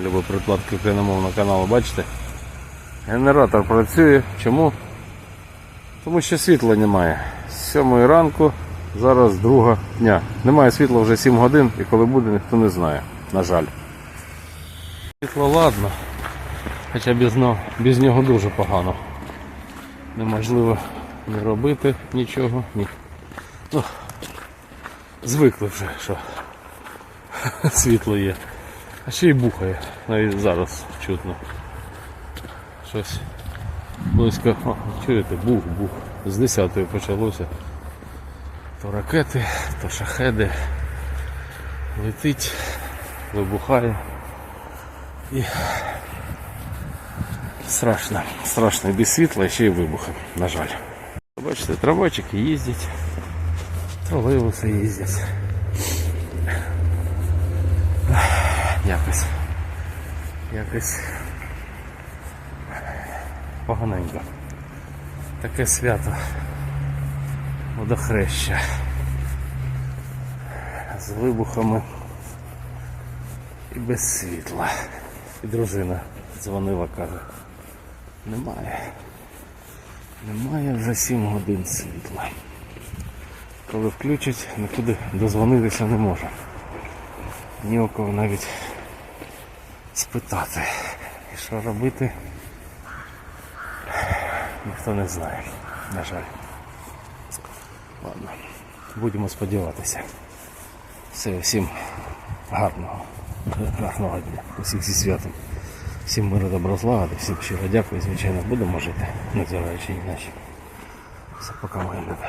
Любі прикладки україномовного каналу, бачите? Генератор працює. Чому? Тому що світла немає. З 7 ранку, зараз друга дня. Немає світла вже 7 годин і коли буде, ніхто не знає. На жаль. Світло ладно. Хоча без, без нього дуже погано. Неможливо не робити нічого. Ні. Ну, звикли вже, що світло є. А ще й бухає, навіть зараз чутно. Щось близько, о, чуєте, бух, бух. З 10-ї почалося. То ракети, то шахеди. Летить, вибухає. І страшно, страшно без світла ще й вибухи, на жаль. Бачите, трамвайчики їздять, тролейбуси їздять. Якось. Якось поганенько. Таке свято водохреща. З вибухами і без світла. І дружина дзвонила, каже, немає. Немає вже 7 годин світла. Коли включать, нікуди дозвонитися не може. Ні у кого навіть спитати. І що робити, ніхто не знає. На жаль. Ладно, будемо сподіватися. Все, всім гарного, гарного дня. Усіх зі святом. Всім миру добро всім щиро дякую, звичайно, будемо жити, незважаючи ні. Все, пока мої люди.